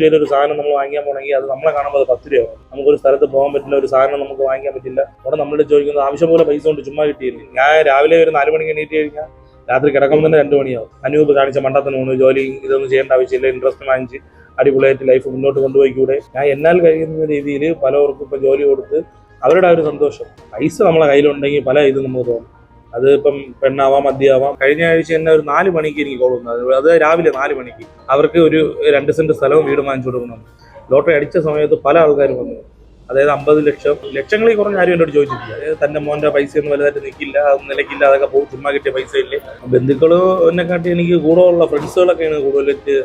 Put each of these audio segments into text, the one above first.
രൂപയുടെ ഒരു സാധനം നമ്മൾ വാങ്ങിക്കാൻ പോകണമെങ്കിൽ അത് നമ്മളെ കാണുമ്പോൾ അത് പത്ത് രൂപ നമുക്കൊരു സ്ഥലത്ത് പോകാൻ പറ്റില്ല ഒരു സാധനം നമുക്ക് വാങ്ങിക്കാൻ പറ്റില്ല. അവിടെ നമ്മളോട് ചോദിക്കുന്നത് ആവശ്യം പോലെ പൈസ കൊണ്ട് ചുമ്മാ കിട്ടിയില്ല? ഞാൻ രാവിലെ ഒരു നാല് മണിക്ക് എണീറ്റ് കഴിഞ്ഞാൽ രാത്രി കിടക്കുമ്പോൾ തന്നെ രണ്ട് മണിയാവും. അനൂപ് കാണിച്ച മണ്ടത്തിന് പോകുന്നു ജോലി ഇതൊന്നും ചെയ്യേണ്ട ആവശ്യമില്ല ഇൻട്രസ്റ്റ് വാങ്ങിച്ച് അടിപൊളിയായിട്ട് ലൈഫ് മുന്നോട്ട് കൊണ്ടുപോയിക്കൂടെ ഞാൻ എന്നാൽ കഴിയുന്ന രീതിയിൽ പലവർക്കും ഇപ്പം ജോലി കൊടുത്ത് അവരുടെ ആ ഒരു സന്തോഷം. പൈസ നമ്മളെ കയ്യിലുണ്ടെങ്കിൽ പല ഇതും നമുക്ക് തോന്നും. അത് ഇപ്പം പെണ്ണാവാം മദ്യമാവാം. കഴിഞ്ഞ ആഴ്ച തന്നെ ഒരു നാല് മണിക്ക് എനിക്ക് കോൾ വന്നത് അത് രാവിലെ നാല് മണിക്ക്. അവർക്ക് ഒരു രണ്ട് സെന്റ് സ്ഥലവും വീട് വാങ്ങിച്ചു കൊടുക്കണം. ലോട്ടറി അടിച്ച സമയത്ത് പല ആൾക്കാരും വന്നു. അതായത് അമ്പത് ലക്ഷം. ലക്ഷങ്ങളിൽ കുറഞ്ഞ ആരും എന്നോട് ചോദിച്ചിട്ടില്ല. അതായത് തന്റെ മോന്റെ പൈസ ഒന്നും വലുതായിട്ട് നിൽക്കില്ല നിലയ്ക്കില്ല അതൊക്കെ പോകും. ചുമ്മാ കിട്ടിയ പൈസ ഇല്ലേ ബന്ധുക്കൾ എന്നെക്കാട്ടി എനിക്ക് കൂടുതലുള്ള ഫ്രണ്ട്സുകളൊക്കെയാണ് കൂടുതലായിട്ട്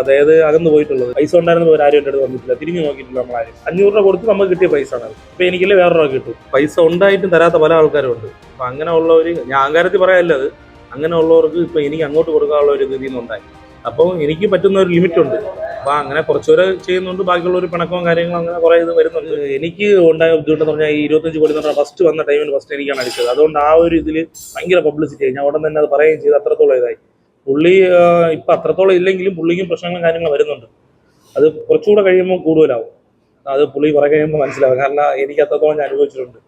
അതായത് അകന്ന് പോയിട്ടുള്ളത്. പൈസ ഉണ്ടായിരുന്നപ്പോൾ ആരും എന്റെ അടുത്ത് വന്നിട്ടില്ല. തിരിഞ്ഞു നോക്കിയിട്ടില്ല നമ്മളാരും. അഞ്ഞൂറ് രൂപ കൊടുത്ത് നമുക്ക് കിട്ടിയ പൈസ ആണ് ഇപ്പൊ വേറെ വേറൊരാൾ കിട്ടും. പൈസ ഉണ്ടായിട്ടും തരാത്ത പല ആൾക്കാരും ഉണ്ട് അപ്പൊ അങ്ങനെ ഉള്ളവര് ഞാൻ അങ്കാരത്തിൽ പറയാല്ല അത്. അങ്ങനെ ഉള്ളവർക്ക് ഇപ്പൊ എനിക്ക് അങ്ങോട്ട് കൊടുക്കാനുള്ള ഒരു ഗതി ഉണ്ടായി അപ്പോൾ എനിക്ക് പറ്റുന്ന ഒരു ലിമിറ്റ് ഉണ്ട് അപ്പോൾ അങ്ങനെ കുറച്ചുപേരെ ചെയ്യുന്നുണ്ട്. ബാക്കിയുള്ളവർ പിണക്കവും കാര്യങ്ങളും അങ്ങനെ കുറേ ഇത് വരുന്നുണ്ട്. എനിക്ക് ഉണ്ടായ ബുദ്ധിമുട്ടെന്ന് പറഞ്ഞാൽ ഈ ഇരുപത്തഞ്ച് കോടി എന്ന് പറഞ്ഞാൽ ഫസ്റ്റ് വന്ന ടൈമിൽ ഫസ്റ്റ് എനിക്കാണ് അടിച്ചത്. അതുകൊണ്ട് ആ ഒരു ഇതിൽ ഭയങ്കര പബ്ലിസിറ്റി ആയി. ഞാൻ ഉടൻ തന്നെ അത് പറയുകയും ചെയ്ത്. അത്രത്തോളം ഇതായി. പുള്ളി ഇപ്പം അത്രത്തോളം ഇല്ലെങ്കിലും പുള്ളിക്കും പ്രശ്നങ്ങളും കാര്യങ്ങളും വരുന്നുണ്ട്. അത് കുറച്ചുകൂടെ കഴിയുമ്പോൾ കൂടുതലാവും. അത് പുള്ളി കുറെ കഴിയുമ്പോൾ മനസ്സിലാവും. കാരണം എനിക്ക് അത്രത്തോളം ഞാൻ അനുഭവിച്ചിട്ടുണ്ട്.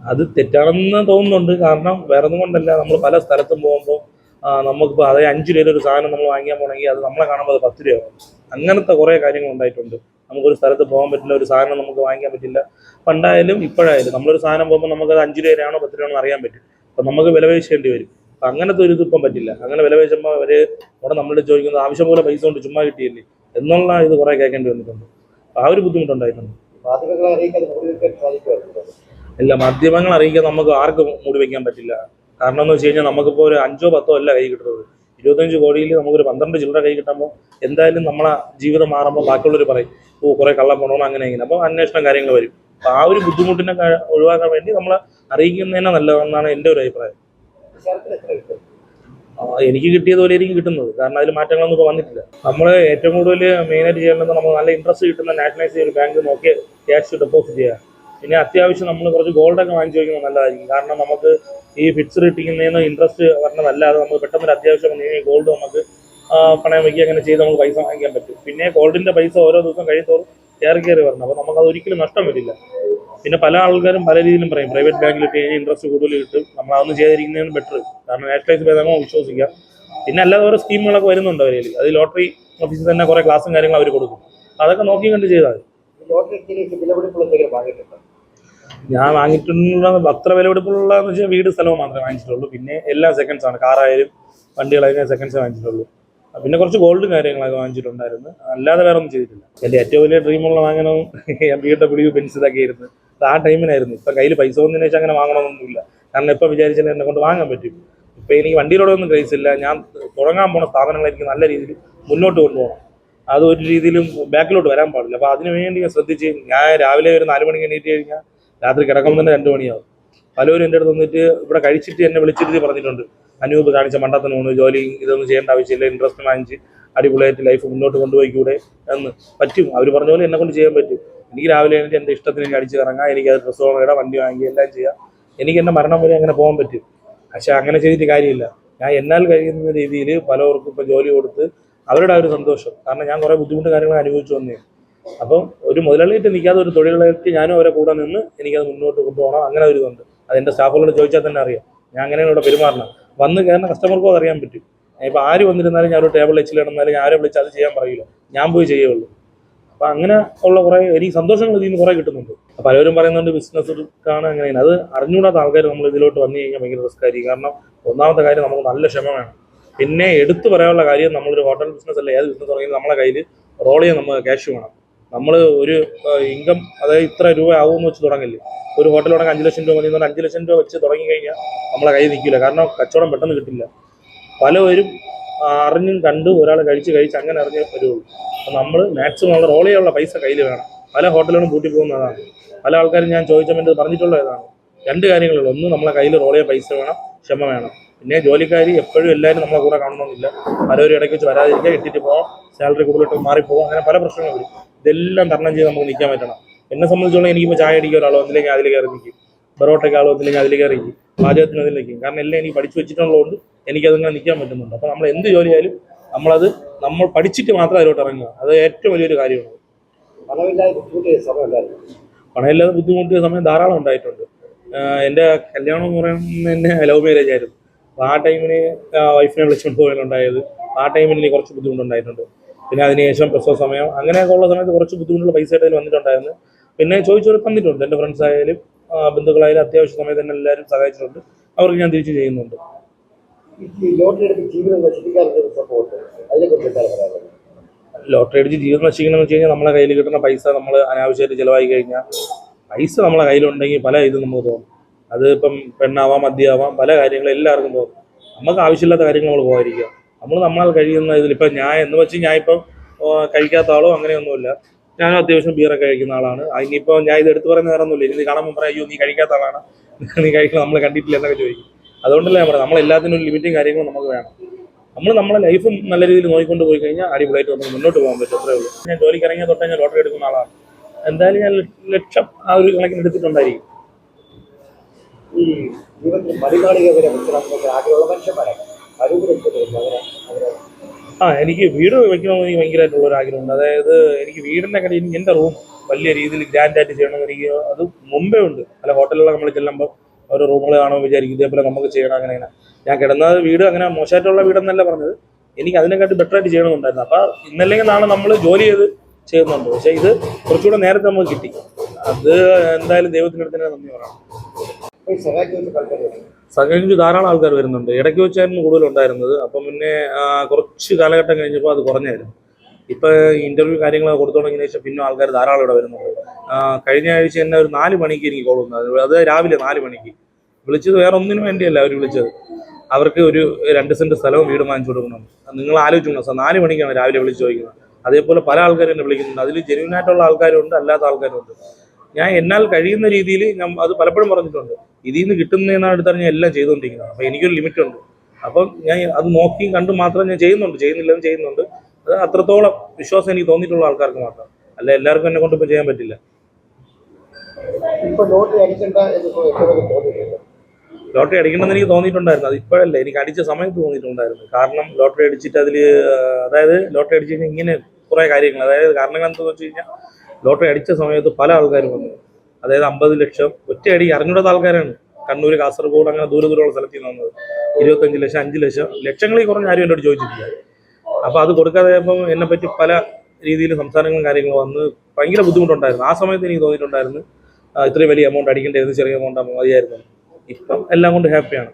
അത് തെറ്റാണെന്ന് തോന്നുന്നുണ്ട്. കാരണം വേറെ ഒന്നും കൊണ്ടല്ല. നമ്മൾ പല സ്ഥലത്തും പോകുമ്പോൾ നമുക്കിപ്പോൾ അതായത് അഞ്ച് രൂപയിൽ ഒരു സാധനം നമ്മൾ വാങ്ങിക്കാൻ പോകണമെങ്കിൽ അത് നമ്മളെ കാണുമ്പോൾ അത് പത്ത് രൂപയാവും. അങ്ങനത്തെ കുറേ കാര്യങ്ങൾ ഉണ്ടായിട്ടുണ്ട്. നമുക്കൊരു സ്ഥലത്ത് പോകാൻ പറ്റില്ല ഒരു സാധനം നമുക്ക് വാങ്ങിക്കാൻ പറ്റില്ല. പണ്ടായാലും ഇപ്പോഴായാലും നമ്മളൊരു സാധനം പോകുമ്പോൾ നമുക്കത് അഞ്ച് രൂപയാണോ പത്ത് രൂപയാണോ അറിയാൻ പറ്റും. അപ്പം നമുക്ക് വില പേശേണ്ടി വരും. അപ്പം അങ്ങനത്തെ ഒരു ഇതിപ്പം പറ്റില്ല. അങ്ങനെ വില പേശുമ്പോൾ അവർ അവിടെ നമ്മളോട് ചോദിക്കുന്നത് ആവശ്യം പോലെ പൈസ കൊണ്ട് ചുമ്മാ കിട്ടിയില്ലേ? എന്നുള്ള ഇത് കുറേ കേൾക്കേണ്ടി വന്നിട്ടുണ്ട്. അപ്പം ആ ഒരു ബുദ്ധിമുട്ടുണ്ടായിട്ടുണ്ട്. ഇല്ല മാധ്യമങ്ങൾ അറിയിക്കാൻ നമുക്ക് ആർക്കും മൂടി വയ്ക്കാൻ പറ്റില്ല. കാരണം എന്ന് വെച്ച് കഴിഞ്ഞാൽ നമുക്കിപ്പോൾ ഒരു അഞ്ചോ പത്തോ അല്ല കൈ കിട്ടുന്നത്. ഇരുപത്തഞ്ച് കോടിയിൽ നമുക്കൊരു പന്ത്രണ്ട് ചില്ലറ കൈ കിട്ടുമ്പോൾ എന്തായാലും നമ്മളെ ജീവിതം മാറുമ്പോൾ ബാക്കിയുള്ളവർ പറയും ഓ കുറെ കള്ളം പോകണം അങ്ങനെ ഇങ്ങനെ. അപ്പോൾ അന്വേഷണം കാര്യങ്ങൾ വരും. അപ്പോൾ ആ ഒരു ബുദ്ധിമുട്ടിനെ ഒഴിവാക്കാൻ വേണ്ടി നമ്മൾ അറിയിക്കുന്നതന്നെ നല്ലതെന്നാണ് എന്റെ ഒരു അഭിപ്രായം. എനിക്ക് കിട്ടിയതുപോലെ എനിക്ക് കിട്ടുന്നത്. കാരണം അതിൽ മാറ്റങ്ങളൊന്നും ഇപ്പോൾ വന്നിട്ടില്ല. നമ്മൾ ഏറ്റവും കൂടുതൽ മെയിനായിട്ട് ചെയ്യേണ്ടത് നമ്മൾ നല്ല ഇൻട്രസ്റ്റ് കിട്ടുന്ന നാഷണലൈസ് ചെയ്ത ബാങ്ക് നോക്കി ക്യാഷ് ഡെപ്പോസിറ്റ് ചെയ്യുക പിന്നെ അത്യാവശ്യം നമ്മൾ കുറച്ച് ഗോൾഡൊക്കെ വാങ്ങിച്ചു വയ്ക്കുന്നത് നല്ലതായിരിക്കും. കാരണം നമുക്ക് ഈ ഫിക്സ്ഡ് കിട്ടിക്കുന്നതിന് ഇൻട്രസ്റ്റ് വരണതല്ലാതെ നമുക്ക് പെട്ടെന്ന് ഒരു അത്യാവശ്യം വന്നു കഴിഞ്ഞാൽ ഗോൾഡ് നമുക്ക് പണയം വയ്ക്കുക അങ്ങനെ ചെയ്ത് നമുക്ക് പൈസ വാങ്ങിക്കാൻ പറ്റും. പിന്നെ ഗോൾഡിന്റെ പൈസ ഓരോ ദിവസം കഴിയത്തോറും കയറി കയറി വരണം. അപ്പോൾ നമുക്കത് ഒരിക്കലും നഷ്ടം വരില്ല. പിന്നെ പല ആൾക്കാരും പല രീതിയിലും പറയും പ്രൈവറ്റ് ബാങ്കിൽ ഇട്ട് കഴിഞ്ഞാൽ ഇൻട്രസ്റ്റ് കൂടുതൽ കിട്ടും. നമ്മൾ അതൊന്നും ചെയ്തിരിക്കുന്നതിന് ബെറ്റർ കാരണം നാഷണലൈസ് നമുക്ക് വിശ്വസിക്കാം. പിന്നെ അല്ലാതെ ഓരോ സ്കീമുകളൊക്കെ വരുന്നുണ്ട് അവരിൽ. അത് ലോട്ടറി ഓഫീസിൽ തന്നെ കുറേ ക്ലാസ്സും കാര്യങ്ങളും അവർ കൊടുക്കും. അതൊക്കെ നോക്കി കണ്ട് ചെയ്താൽ മതി. ഞാൻ വാങ്ങിയിട്ടുള്ള അത്ര വിലപിടിപ്പുള്ള എന്ന് വെച്ചാൽ വീട് സ്ഥലവും മാത്രമേ വാങ്ങിച്ചിട്ടുള്ളൂ. പിന്നെ എല്ലാം സെക്കൻഡ്സ് ആണ്. കാറായാലും വണ്ടികളായാലും സെക്കൻഡ്സ് വാങ്ങിച്ചിട്ടുള്ളൂ. പിന്നെ കുറച്ച് ഗോൾഡും കാര്യങ്ങളൊക്കെ വാങ്ങിച്ചിട്ടുണ്ടായിരുന്നു. അല്ലാതെ വേറെ ഒന്നും ചെയ്തിട്ടില്ല. എന്റെ ഏറ്റവും വലിയ ഡ്രീമുള്ള വാങ്ങണം ബി ഡബ്ല്യു പെൻസ് ഇതൊക്കെ ആയിരുന്നു. അത് ആ ടൈമിനായിരുന്നു ഇപ്പം കയ്യിൽ പൈസ ഒന്നും വെച്ചാൽ അങ്ങനെ വാങ്ങണമെന്നൊന്നുമില്ല കാരണം എപ്പോൾ വിചാരിച്ചാലും എന്നെ കൊണ്ട് വാങ്ങാൻ പറ്റും. ഇപ്പം എനിക്ക് വണ്ടിയിലോടൊന്നും ക്രൈസ് ഇല്ല. ഞാൻ തുടങ്ങാൻ പോണ സ്ഥാപനങ്ങൾ എനിക്ക് നല്ല രീതിയിൽ മുന്നോട്ട് കൊണ്ടുപോകണം. അത് ഒരു രീതിയിലും ബാക്കിലോട്ട് വരാൻ പാടില്ല. അപ്പോൾ അതിനുവേണ്ടി ഞാൻ ശ്രദ്ധിച്ച് ഞാൻ രാവിലെ ഒരു നാല് മണിക്ക് എണീറ്റ് കഴിഞ്ഞാൽ രാത്രി കിടക്കുമ്പോൾ തന്നെ രണ്ട് മണിയാവും. പലരും എന്റെ അടുത്ത് വന്നിട്ട് ഇവിടെ കഴിച്ചിട്ട് എന്നെ വിളിച്ചിട്ട് പറഞ്ഞിട്ടുണ്ട്. അനൂപ് കാണിച്ച മണ്ടത്തിന് പോകുന്നു ജോലി ഇതൊന്നും ചെയ്യേണ്ട ആവശ്യമില്ല ഇൻട്രസ്റ്റ് വാങ്ങിച്ച് അടിപൊളിയായിട്ട് ലൈഫ് മുന്നോട്ട് കൊണ്ടുപോയിക്കൂടെ എന്ന് പറ്റും. അവർ പറഞ്ഞ പോലെ എന്നെ കൊണ്ട് ചെയ്യാൻ പറ്റും. എനിക്ക് രാവിലെ എണീറ്റ് എന്റെ ഇഷ്ടത്തിന് എനിക്ക് അടിച്ച് ഇറങ്ങാം എനിക്ക് അത് ഡ്രസ്സ് ഇടാം വണ്ടി വാങ്ങി എല്ലാം ചെയ്യാം. എനിക്ക് എന്റെ മരണം വരെ അങ്ങനെ പോകാൻ പറ്റും. പക്ഷെ അങ്ങനെ ചെയ്തിട്ട് കാര്യമില്ല. ഞാൻ എന്നാൽ കഴിയുന്ന രീതിയിൽ പലവർക്കും ഇപ്പോൾ ജോലി കൊടുത്ത് അവരുടെ ആ ഒരു സന്തോഷം. കാരണം ഞാൻ കുറേ ബുദ്ധിമുട്ട് കാര്യങ്ങൾ അനുഭവിച്ചു വന്നേ. അപ്പം ഒരു മുതലാളിയായിട്ട് നിൽക്കാതെ ഒരു തൊഴിലാളിയായിട്ട് ഞാനും അവരെ കൂടെ നിന്ന് എനിക്കത് മുന്നോട്ട് കൊണ്ടുപോകണം. അങ്ങനെ ഒരു ഇതുണ്ട്. അത് എന്റെ സ്റ്റാഫുകളോട് ചോദിച്ചാൽ തന്നെ അറിയാം. ഞാൻ അങ്ങനെയാണ് ഇവിടെ പെരുമാറണം വന്ന് കയറുന്ന കസ്റ്റമർക്കും അറിയാൻ പറ്റും. ഇപ്പോൾ ആര് വന്നിരുന്നാലും ഞാൻ ഒരു ടേബിൾ വെച്ചിൽ ഇടുന്നാലും ഞാൻ ആരെ വിളിച്ച് അത് ചെയ്യാൻ പറയില്ല. ഞാൻ പോയി ചെയ്യുള്ളൂ. അപ്പം അങ്ങനെ ഉള്ള കുറേ എനിക്ക് സന്തോഷങ്ങൾ ഇതിൽ നിന്ന് കുറേ കിട്ടുന്നുണ്ട്. പലരും പറയുന്നുണ്ട് ബിസിനസ്സുകാണ് അങ്ങനെയാണ് അത് അറിഞ്ഞുകൂടാത്ത ആൾക്കാർ നമ്മൾ ഇതിലോട്ട് വന്നു കഴിഞ്ഞാൽ ഭയങ്കര റിസ്ക് ആയിരിക്കും. കാരണം ഒന്നാമത്തെ കാര്യം നമുക്ക് നല്ല ക്ഷമ വേണം. പിന്നെ എടുത്തു പറയാനുള്ള കാര്യം നമ്മളൊരു ഹോട്ടൽ ബിസിനസ് അല്ല. ഏത് ബിസിനസ് തുടങ്ങിയാലും നമ്മളെ കയ്യിൽ റോൾ ചെയ്യാൻ നമ്മൾ ക്യാഷ് വേണം. നമ്മൾ ഒരു ഇൻകം അതായത് ഇത്ര രൂപ ആവുമെന്ന് വെച്ച് തുടങ്ങില്ലേ? ഒരു ഹോട്ടൽ തുടങ്ങി അഞ്ച് ലക്ഷം രൂപ മതി എന്ന് അഞ്ച് ലക്ഷം രൂപ വെച്ച് തുടങ്ങി കഴിഞ്ഞാൽ നമ്മളെ കയ്യിൽ നിൽക്കില്ല. കാരണം കച്ചവടം പെട്ടെന്ന് കിട്ടില്ല. പലവരും അറിഞ്ഞും കണ്ടും ഒരാൾ കഴിച്ച് കഴിച്ച് അങ്ങനെ അറിഞ്ഞ് വരുള്ളൂ. അപ്പം നമ്മൾ മാക്സിമം റോൾ ചെയ്യാനുള്ള പൈസ കയ്യിൽ വേണം. പല ഹോട്ടലുകളും പൂട്ടി പോകുന്നതാണ്. പല ആൾക്കാരും ഞാൻ ചോദിച്ചപ്പോൾ പറഞ്ഞിട്ടുള്ള ഇതാണ്. രണ്ട് കാര്യങ്ങളുള്ളൂ ഒന്ന് നമ്മളെ കയ്യിൽ ചെയ്യാൻ പൈസ വേണം ക്ഷമ വേണം. പിന്നെ ജോലിക്കാർ എപ്പോഴും എല്ലാവരും നമ്മളെ കൂടെ കാണണമെന്നില്ല പലരും ഇടയ്ക്ക് വെച്ച് വരാതിരിക്കുക ഇട്ടിട്ട് പോകാം സാലറി കൂടുതലിട്ട് മാറിപ്പോകാം അങ്ങനെ പല പ്രശ്നങ്ങളും വരും. ഇതെല്ലാം തരണം ചെയ്ത് നമുക്ക് നിൽക്കാൻ പറ്റണം. എന്നെ സംബന്ധിച്ചോളം എനിക്കിപ്പോൾ ചായ അടിക്കുക ഒരാളോ ഒന്നിലേക്ക് അതിൽ കയറി നിൽക്കും പൊറോട്ടയ്ക്ക് ആളോ ഒന്നില്ലെങ്കിൽ അതിൽ കയറി നിൽക്കും പാചകത്തിന് അതിൽ നിൽക്കും കാരണം എല്ലാം എനിക്ക് പഠിച്ചു വെച്ചിട്ടുള്ളതുകൊണ്ട് എനിക്കതിങ്ങനെ നിൽക്കാൻ പറ്റുന്നുണ്ട്. അപ്പോൾ നമ്മൾ എന്ത് ജോലിയായാലും നമ്മളത് നമ്മൾ പഠിച്ചിട്ട് മാത്രം അതിലോട്ട് ഇറങ്ങുക. അത് ഏറ്റവും വലിയൊരു കാര്യമാണ്. പണമില്ലാതെ ബുദ്ധിമുട്ടിയ സമയം ധാരാളം ഉണ്ടായിട്ടുണ്ട്. എന്റെ കല്യാണം എന്ന് പറയുന്നത് തന്നെ ലവ് മാരേജ് ആയിരുന്നു. അപ്പോൾ ആ ടൈമിന് വൈഫിനെ വിളിച്ചുകൊണ്ട് പോയാലുണ്ടായത് ആ ടൈമിൽ എനിക്ക് കുറച്ച് ബുദ്ധിമുട്ടുണ്ടായിട്ടുണ്ട്. പിന്നെ അതിനുശേഷം പ്രസവ സമയം അങ്ങനെയൊക്കെ ഉള്ള സമയത്ത് കുറച്ച് ബുദ്ധിമുട്ടുള്ള പൈസ ആയിട്ട് വന്നിട്ടുണ്ടായിരുന്നു. പിന്നെ ചോദിച്ചവർ തന്നിട്ടുണ്ട്. എന്റെ ഫ്രണ്ട്സ് ആയാലും ബന്ധുക്കളായാലും അത്യാവശ്യ സമയത്ത് തന്നെ എല്ലാവരും സഹായിച്ചിട്ടുണ്ട്. അവർക്ക് ഞാൻ തിരിച്ച് ചെയ്യുന്നുണ്ട്. ലോട്ടറി അടിച്ച് ജീവിതം നശിക്കണമെന്ന് വെച്ച് കഴിഞ്ഞാൽ നമ്മളെ കയ്യിൽ കിട്ടുന്ന പൈസ നമ്മൾ അനാവശ്യമായിട്ട് ചിലവായി കഴിഞ്ഞാൽ പൈസ നമ്മളെ കയ്യിലുണ്ടെങ്കിൽ പല ഇതും നമുക്ക് തോന്നും. അത് ഇപ്പം പെണ്ണാവാം മദ്യമാവാം പല കാര്യങ്ങളും എല്ലാവർക്കും തോന്നും. നമുക്ക് ആവശ്യമില്ലാത്ത കാര്യങ്ങൾ നമ്മൾ പോകാതിരിക്കുക. നമ്മൾ നമ്മളാൽ കഴിയുന്ന ഇതിൽ ഇപ്പം ഞാൻ എന്ന് വെച്ച് ഞാൻ ഇപ്പം കഴിക്കാത്ത ആളോ അങ്ങനെയൊന്നുമില്ല. ഞാനും അത്യാവശ്യം ബീറൊക്കെ കഴിക്കുന്ന ആളാണ്. ഇനിയിപ്പോൾ ഞാൻ ഇത് എടുത്തു പറയുന്ന നേരമൊന്നുമില്ല ഇനി കാണുമ്പോൾ പറയാം അയ്യോ നീ കഴിക്കാത്ത ആളാണ്. നീ കഴിക്കണം. നമ്മൾ കണ്ടിട്ടില്ല എന്നൊക്കെ ചോദിക്കും. അതുകൊണ്ടല്ലേ ഞാൻ പറയാം നമ്മൾ എല്ലാത്തിനും ഒരു ലിമിറ്റും കാര്യങ്ങളും നമുക്ക് വേണം. നമ്മൾ നമ്മളെ ലൈഫും നല്ല രീതിയിൽ നോക്കിക്കൊണ്ട് പോയി കഴിഞ്ഞാൽ അടിപൊളിയായിട്ട് നമുക്ക് മുന്നോട്ട് പോകാൻ പറ്റും. അത്രേ ഉള്ളൂ. ഞാൻ ജോലിക്ക് ഇറങ്ങിയ തൊട്ടേ ഞാൻ ലോട്ടറി എടുക്കുന്ന ആളാണ്. എന്തായാലും ഞാൻ ലക്ഷം ആ ഒരു കണക്കിന് എടുത്തിട്ടുണ്ടായിരിക്കും. ഈ ജീവിതത്തിൽ മടിമാളിക വരെ ആഗ്രഹമുള്ള മനുഷ്യന്മാരാണ്. ആ എനിക്ക് വീട് വെക്കണമെന്ന് എനിക്ക് ഭയങ്കരമായിട്ടുള്ള ഒരു ആഗ്രഹമുണ്ട്. അതായത് എനിക്ക് വീടിന്റെ കടയിൽ എന്റെ റൂം വലിയ രീതിയിൽ ഗ്രാൻഡായിട്ട് ചെയ്യണമെന്ന് എനിക്ക് അത് മുമ്പേ ഉണ്ട്. അല്ല ഹോട്ടലിലൊക്കെ നമ്മൾ ചെല്ലുമ്പോൾ ഓരോ റൂമുകൾ കാണുമ്പോൾ വിചാരിക്കും ഇതേപോലെ നമുക്ക് ചെയ്യണം അങ്ങനെ അങ്ങനെ ഞാൻ കിടന്ന വീട് അങ്ങനെ മോശമായിട്ടുള്ള വീടെന്നല്ല പറഞ്ഞത്. എനിക്ക് അതിനെക്കാട്ടി ബെറ്റർ ആയിട്ട് ചെയ്യണമെന്നുണ്ടായിരുന്നു. അപ്പോൾ ഇന്നല്ലെങ്കിൽ നാളെ നമ്മൾ ജോലി ചെയ്ത് ചെയ്യുന്നുണ്ട് പക്ഷേ ഇത് കുറച്ചുകൂടെ നേരത്തെ നമുക്ക് കിട്ടി. അത് എന്തായാലും ദൈവത്തിനടുത്ത് തന്നെ നന്ദി പറയണം. സഹകരിച്ച് ധാരാളം ആൾക്കാർ വരുന്നുണ്ട്. ഇടയ്ക്ക് വെച്ചായിരുന്നു കൂടുതലുണ്ടായിരുന്നത് അപ്പം പിന്നെ കുറച്ച് കാലഘട്ടം കഴിഞ്ഞപ്പോൾ അത് കുറഞ്ഞായിരുന്നു. ഇപ്പം ഇന്റർവ്യൂ കാര്യങ്ങളൊക്കെ കൊടുത്തു ശേഷം പിന്നെ ആൾക്കാർ ധാരാളം ഇവിടെ വരുന്നുണ്ട്. കഴിഞ്ഞ ആഴ്ച തന്നെ ഒരു നാല് മണിക്ക് എനിക്ക് കോൾ വന്നത്. അത് രാവിലെ നാല് മണിക്ക്. വിളിച്ചത് വേറെ ഒന്നിനു വേണ്ടിയല്ല അവർ വിളിച്ചത്. അവർക്ക് ഒരു രണ്ട് സെന്റ് സ്ഥലവും വീട് വാങ്ങിച്ചു കൊടുക്കണം. നിങ്ങൾ ആലോചിക്കണം സാർ നാല് മണിക്കാണ് രാവിലെ വിളിച്ച് ചോദിക്കുന്നത്. അതേപോലെ പല ആൾക്കാരും എന്നെ വിളിക്കുന്നുണ്ട്. അതിൽ ജെനുവിനായിട്ടുള്ള ആൾക്കാരുണ്ട് അല്ലാത്ത ആൾക്കാരുണ്ട് ഞാൻ എന്നാൽ കഴിയുന്ന രീതിയിൽ ഞാൻ അത് പലപ്പോഴും പറഞ്ഞിട്ടുണ്ട്. ഇതിൽ നിന്ന് കിട്ടുന്നതെന്നാണ് ഞാൻ എല്ലാം ചെയ്തുകൊണ്ടിരിക്കുന്നത്. അപ്പോൾ എനിക്കൊരു ലിമിറ്റ് ഉണ്ട് അപ്പം ഞാൻ അത് നോക്കി കണ്ടു മാത്രം ഞാൻ ചെയ്യുന്നുണ്ട്. ചെയ്യുന്നില്ലെന്ന് ചെയ്യുന്നുണ്ട്. അത് അത്രത്തോളം വിശ്വാസം എനിക്ക് തോന്നിയിട്ടുള്ള ആൾക്കാർക്ക് മാത്രം. അല്ല എല്ലാവർക്കും എന്നെ കൊണ്ട് ഇപ്പോൾ ചെയ്യാൻ പറ്റില്ല. ലോട്ടറി അടിക്കണമെന്ന് എനിക്ക് തോന്നിയിട്ടുണ്ടായിരുന്നു. അത് ഇപ്പോഴല്ല എനിക്ക് അടിച്ച സമയത്ത് തോന്നിയിട്ടുണ്ടായിരുന്നു. കാരണം ലോട്ടറി അടിച്ചിട്ട് അതിൽ അതായത് ലോട്ടറി അടിച്ച് കഴിഞ്ഞാൽ ഇങ്ങനെ കുറേ കാര്യങ്ങൾ. അതായത് കാരണങ്ങൾ എന്താണെന്ന് വെച്ച് കഴിഞ്ഞാൽ ലോട്ടറി അടിച്ച സമയത്ത് പല ആൾക്കാരും വന്നു. അതായത് അമ്പത് ലക്ഷം ഒറ്റയടി അറിഞ്ഞൂടാത്ത ആൾക്കാരാണ് കണ്ണൂർ കാസർഗോഡ് അങ്ങനെ ദൂരെ ദൂരമുള്ള സ്ഥലത്ത് നിന്ന് വന്നത്. ഇരുപത്തഞ്ച് ലക്ഷം അഞ്ച് ലക്ഷം ലക്ഷങ്ങളിൽ കുറഞ്ഞ ആരും എന്നോട് ചോദിച്ചിട്ടില്ല. അപ്പോൾ അത് കൊടുക്കാതെ എന്നെ പറ്റി പല രീതിയിൽ സംസാരങ്ങളും കാര്യങ്ങളും വന്ന് ഭയങ്കര ബുദ്ധിമുട്ടുണ്ടായിരുന്നു. ആ സമയത്ത് എനിക്ക് തോന്നിയിട്ടുണ്ടായിരുന്നു ഇത്രയും വലിയ എമൗണ്ട് അടിക്കേണ്ടത് ചെറിയ എമൗണ്ട് ആകുമ്പോൾ മതിയായിരുന്നു. ഇപ്പം എല്ലാം കൊണ്ട് ഹാപ്പിയാണ്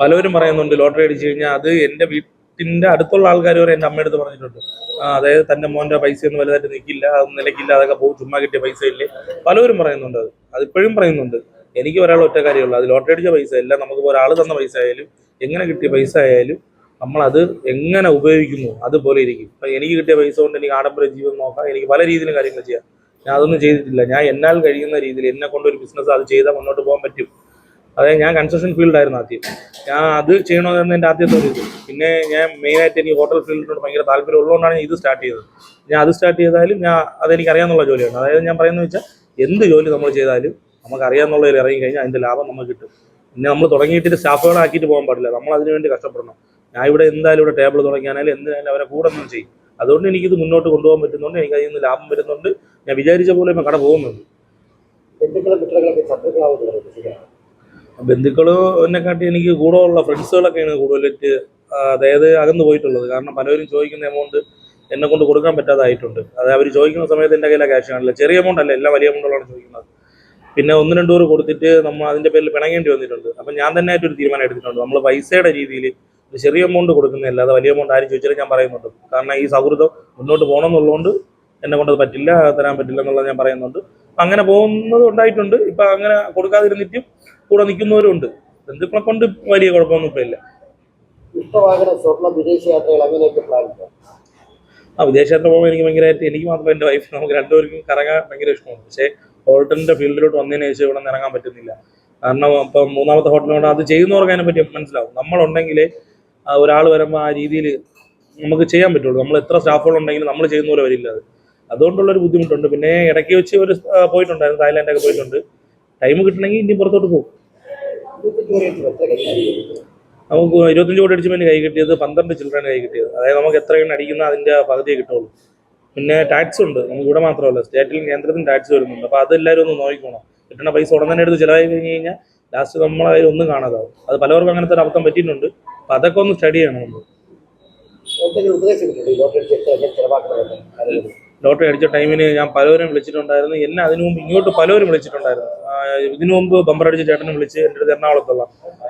പലരും പറയുന്നുണ്ട് ലോട്ടറി അടിച്ചു കഴിഞ്ഞാൽ അത് എന്റെ വീട്ടിന്റെ അടുത്തുള്ള ആൾക്കാർ വരെ എന്റെ അമ്മയടുത്ത് പറഞ്ഞിട്ടുണ്ട്. അതായത് തന്റെ മോന്റെ പൈസ ഒന്നും വലുതായിട്ട് നിൽക്കില്ല അതൊന്നും നിലയ്ക്കില്ല അതൊക്കെ പോകും ചുമ്മാ കിട്ടിയ പൈസ ഇല്ലേ പലവരും പറയുന്നുണ്ട് അത്. അതിപ്പോഴും പറയുന്നുണ്ട്. എനിക്ക് ഒരാൾ ഒറ്റ കാര്യമുള്ളൂ. അത് ലോട്ടറി അടിച്ച പൈസ അല്ല. നമുക്ക് ഒരാൾ തന്ന പൈസ ആയാലും എങ്ങനെ കിട്ടിയ പൈസ ആയാലും അത് എങ്ങനെ ഉപയോഗിക്കുന്നു അതുപോലെ ഇരിക്കും. ഇപ്പം എനിക്ക് കിട്ടിയ പൈസ കൊണ്ട് എനിക്ക് ആഡംബര ജീവിതം നോക്കാം. എനിക്ക് പല രീതിയിലും കാര്യങ്ങൾ ചെയ്യാം. ഞാൻ അതൊന്നും ചെയ്തിട്ടില്ല. ഞാൻ എന്നാൽ കഴിയുന്ന രീതിയിൽ എന്നെ കൊണ്ട് ഒരു ബിസിനസ് അത് ചെയ്താൽ മുന്നോട്ട് പോകാൻ പറ്റും. അതായത് ഞാൻ കൺസ്ട്രക്ഷൻ ഫീൽഡായിരുന്നു ആദ്യം. ഞാൻ അത് ചെയ്യണമെന്ന് എന്റെ ആദ്യത്തെ ഒരു ഇത്. പിന്നെ ഞാൻ മെയിനായിട്ട് എനിക്ക് ഹോട്ടൽ ഫീൽഡിനോട് ഭയങ്കര താല്പര്യം ഉള്ളതുകൊണ്ടാണ് ഞാൻ ഇത് സ്റ്റാർട്ട് ചെയ്തത്. ഞാൻ അത് സ്റ്റാർട്ട് ചെയ്താലും ഞാൻ അതെനിക്ക് അറിയാമെന്നുള്ള ജോലിയാണ്. അതായത് ഞാൻ പറയുന്നത് വെച്ചാൽ എന്ത് ജോലി നമ്മൾ ചെയ്താലും നമുക്ക് അറിയാമെന്നുള്ളതിൽ ഇറങ്ങി കഴിഞ്ഞാൽ അതിന്റെ ലാഭം നമുക്ക് കിട്ടും. പിന്നെ നമ്മൾ തുടങ്ങിയിട്ട് സ്റ്റാഫുകളാക്കിയിട്ട് പോകാൻ പാടില്ല. നമ്മൾ അതിന് വേണ്ടി കഷ്ടപ്പെടണം. ഞാൻ ഇവിടെ എന്തായാലും ഇവിടെ ടേബിൾ തുടങ്ങിയാലും എന്തായാലും അവരെ കൂടെ ഒന്നും ചെയ്യും. അതുകൊണ്ട് എനിക്കിത് മുന്നോട്ട് കൊണ്ടുപോകാൻ പറ്റുന്നുണ്ട്. എനിക്ക് അതിൽ നിന്ന് ലാഭം വരുന്നുണ്ട്. ഞാൻ വിചാരിച്ച പോലെ ഇപ്പം കട പോകുന്നുണ്ട്. ശരിയാണ് എന്നെക്കാട്ടി എനിക്ക് കൂടെയുള്ള ഫ്രണ്ട്സുകളൊക്കെയാണ് കൂടുതലായിട്ട് അതായത് അകന്നു പോയിട്ടുള്ളത്. കാരണം പലരും ചോദിക്കുന്ന എമൗണ്ട് എന്നെ കൊണ്ട് കൊടുക്കാൻ പറ്റാതായിട്ടുണ്ട്. അത് അവർ ചോദിക്കുന്ന സമയത്ത് എന്റെ കയ്യിലെ ക്യാഷ് കാണില്ല. ചെറിയ എമൗണ്ട് അല്ല എല്ലാ വലിയ എമൗണ്ടുകളാണ് ചോദിക്കുന്നത്. പിന്നെ ഒന്ന് രണ്ട് പേർ കൊടുത്തിട്ട് നമ്മൾ അതിന്റെ പേരിൽ പിണങ്ങേണ്ടി വന്നിട്ടുണ്ട്. അപ്പം ഞാൻ തന്നെ ആയിട്ട് ഒരു തീരുമാനം എടുത്തിട്ടുണ്ട്. നമ്മൾ പൈസയുടെ രീതിയിൽ ഒരു ചെറിയ എമൗണ്ട് കൊടുക്കുന്നില്ല അത് വലിയ എമൗണ്ട് ആരും ചോദിച്ചാലും ഞാൻ പറയുന്നുണ്ട്. കാരണം ഈ സൗഹൃദം മുന്നോട്ട് പോകണം എന്നുള്ളതുകൊണ്ട് എന്നെ കൊണ്ടത് പറ്റില്ല തരാൻ പറ്റില്ല എന്നുള്ളത് ഞാൻ പറയുന്നുണ്ട്. അങ്ങനെ പോകുന്നത് ഉണ്ടായിട്ടുണ്ട്. ഇപ്പം അങ്ങനെ കൊടുക്കാതിരുന്നിട്ടും കൂടെ നിൽക്കുന്നവരും ഉണ്ട് ബന്ധുക്കളെ കൊണ്ട് വലിയ കുഴപ്പമൊന്നും ഇപ്പം ഇല്ല ആ വിദേശയാത്ര പോകുമ്പോൾ എനിക്ക് ഭയങ്കരമായിട്ട് എനിക്ക് മാത്രം എന്റെ വൈഫ് നമുക്ക് രണ്ടുപേർക്കും കറങ്ങാൻ ഭയങ്കര ഇഷ്ടമാണ്. പക്ഷേ ഹോട്ടലിന്റെ ഫീൽഡിലോട്ട് വന്നതിന് ശേഷം ഇവിടെ നിന്ന് ഇറങ്ങാൻ പറ്റുന്നില്ല. കാരണം ഇപ്പം മൂന്നാമത്തെ ഹോട്ടലിനോട് അത് ചെയ്യുന്നവർക്ക് അതിനെ പറ്റി മനസ്സിലാവും. നമ്മളുണ്ടെങ്കിൽ ഒരാൾ വരുമ്പോൾ ആ രീതിയിൽ നമുക്ക് ചെയ്യാൻ പറ്റുള്ളൂ. നമ്മൾ എത്ര സ്റ്റാഫുകളുണ്ടെങ്കിലും നമ്മൾ ചെയ്യുന്ന പോലെ വരില്ല അത്. അതുകൊണ്ടുള്ളൊരു ബുദ്ധിമുട്ടുണ്ട്. പിന്നെ ഇടയ്ക്ക് വെച്ച് ഒരു പോയിട്ടുണ്ടായിരുന്നു തായ്ലാൻഡൊക്കെ പോയിട്ടുണ്ട്. ടൈം കിട്ടണമെങ്കിൽ ഇനി പുറത്തോട്ട് പോകും. നമുക്ക് ഇരുപത്തഞ്ച് കോടി അടിച്ചപ്പോൾ കൈ കിട്ടിയത് പന്ത്രണ്ട് ചിൽഡ്രൻ കൈ കിട്ടിയത്. അതായത് നമുക്ക് എത്ര എണ്ണം അടിക്കുന്ന അതിന്റെ പകുതിയെ കിട്ടുള്ളൂ പിന്നെ ടാക്സ് ഉണ്ട്. നമുക്ക് ഇവിടെ മാത്രമല്ല. സ്റ്റേറ്റിലും കേന്ദ്രത്തിലും ടാക്സ് വരുന്നുണ്ട്. അപ്പോൾ അതെല്ലാവരും ഒന്ന് നോക്കിക്കോണം. കിട്ടുന്ന പൈസ ഉടൻ തന്നെ എടുത്ത് ചിലവായി കഴിഞ്ഞ് കഴിഞ്ഞാൽ ലാസ്റ്റ് നമ്മളെ അതിൽ ഒന്നും കാണാതാവും. അത് പലവർക്കും അങ്ങനത്തെ ഒരു അബദ്ധം പറ്റിയിട്ടുണ്ട്. അപ്പോൾ അതൊക്കെ ഒന്ന് സ്റ്റഡി ചെയ്യണം നമ്മൾ ഡോക്ടറെ ലോട്ടറി അടിച്ച് ടൈമിന് ഞാൻ പലവരും വിളിച്ചിട്ടുണ്ടായിരുന്നു. എന്നെ അതിനു മുമ്പ് ഇങ്ങോട്ട് പലവരും വിളിച്ചിട്ടുണ്ടായിരുന്നു. ഇതിനു മുമ്പ് അടിച്ച ചേട്ടനെ വിളിച്ച് എന്റെ അടുത്ത് എറണാകുളത്തുള്ള